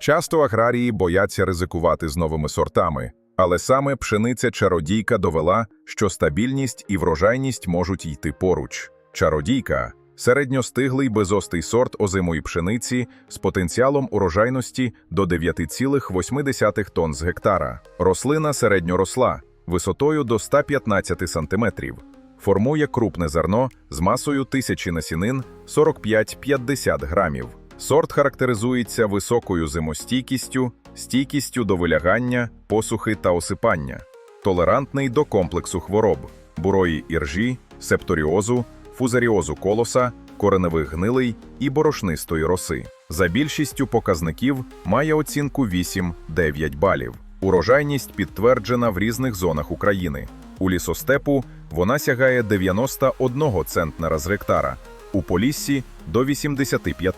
Часто аграрії бояться ризикувати з новими сортами, але саме пшениця чародійка довела, що стабільність і врожайність можуть йти поруч. Чародійка середньостиглий безостий сорт озимої пшениці з потенціалом урожайності до 9,8 тонн з гектара. Рослина середньоросла, висотою до 115 см. Формує крупне зерно з масою тисячі насінин 45-50 грамів. Сорт характеризується високою зимостійкістю, стійкістю до вилягання, посухи та осипання, толерантний до комплексу хвороб, бурої іржі, септоріозу, фузаріозу колоса, кореневих гнилий і борошнистої роси. За більшістю показників має оцінку 8-9 балів. Урожайність підтверджена в різних зонах України. У лісостепу вона сягає 91 центнера з гектара, у Поліссі – до 85,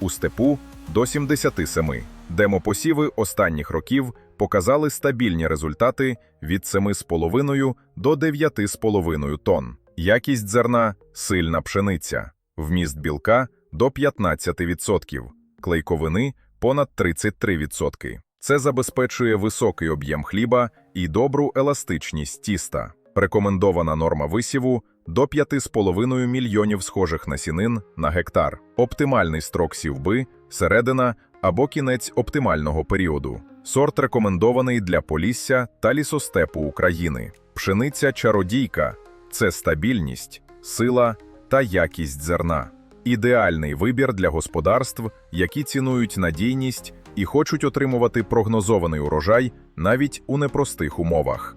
у степу – до 77. Демопосіви останніх років показали стабільні результати від 7,5 до 9,5 тонн. Якість зерна – сильна пшениця, вміст білка – до 15%, клейковини – понад 33%. Це забезпечує високий об'єм хліба і добру еластичність тіста. Рекомендована норма висіву – до 5,5 мільйонів схожих насінин на гектар. Оптимальний строк сівби – середина або кінець оптимального періоду. Сорт рекомендований для Полісся та лісостепу України. Пшениця чародійка – це стабільність, сила та якість зерна. Ідеальний вибір для господарств, які цінують надійність і хочуть отримувати прогнозований урожай навіть у непростих умовах.